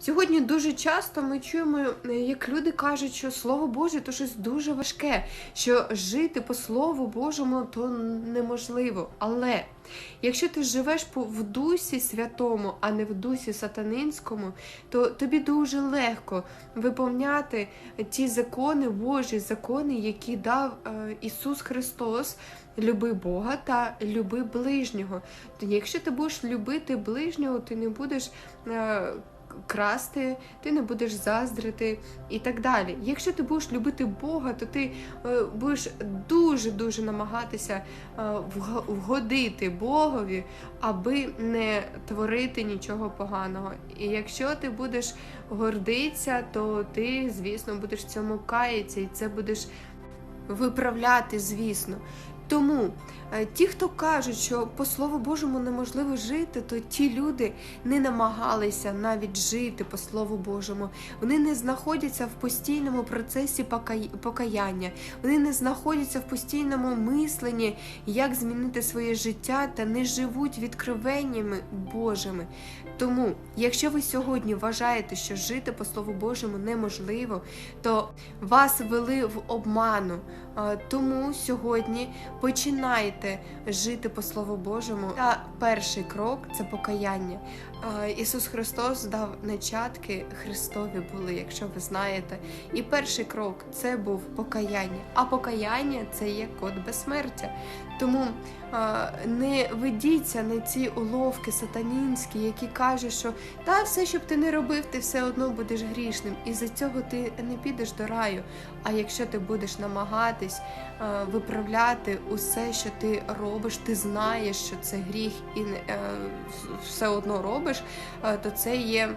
Сьогодні дуже часто ми чуємо, е, як люди кажуть, що слово Боже то щось дуже важке, що жити по Слову Божому то неможливо. Але якщо ти живеш в дусі святому, а не в дусі сатанинському, то тобі дуже легко виповняти ті закони Божі, закони, які дав е, Ісус Христос. Люби Бога та люби ближнього. Якщо ти будеш любити ближнього, ти не будеш е, красти, ти не будеш заздрити і так далі. Якщо ти будеш любити Бога, то ти е, будеш дуже-дуже намагатися е, вгодити Богові, аби не творити нічого поганого. І якщо ти будеш гордитися, то ти, звісно, будеш цьому каятися, і це будеш виправляти, звісно. Тому е, ті, хто кажуть, що по Слову Божому неможливо жити, то ті люди не намагалися навіть жити по Слову Божому. Вони не знаходяться в постійному процесі покаяння, вони не знаходяться в постійному мисленні, як змінити своє життя та не живуть відкривеннями Божими. Тому, якщо ви сьогодні вважаєте, що жити по Слову Божому неможливо, то вас вели в обману. Тому сьогодні починайте жити по Слову Божому. Та перший крок це покаяння. Ісус Христос дав начатки Христові були, якщо ви знаєте. І перший крок це був покаяння. А покаяння це є код безсмертя. Тому не ведіться на ці уловки сатанінські, які кажуть, що та все, що б ти не робив, ти все одно будеш грішним. І за цього ти не підеш до раю. А якщо ти будеш намагатись виправляти усе, що ти робиш, ти знаєш, що це гріх, і е, все одно робиш, е, то це є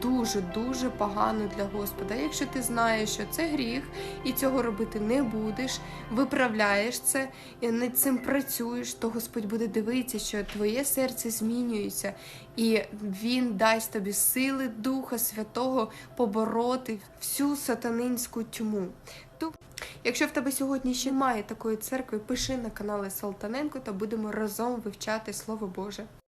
дуже дуже погано для Господа. Якщо ти знаєш, що це гріх, і цього робити не будеш, виправляєш це і над цим працюєш, то Господь буде дивитися, що твоє серце змінюється, і Він дасть тобі сили Духа Святого побороти всю сатанинську тьму. Якщо в тебе сьогодні ще немає такої церкви, пиши на канали Салтаненко та будемо разом вивчати Слово Боже.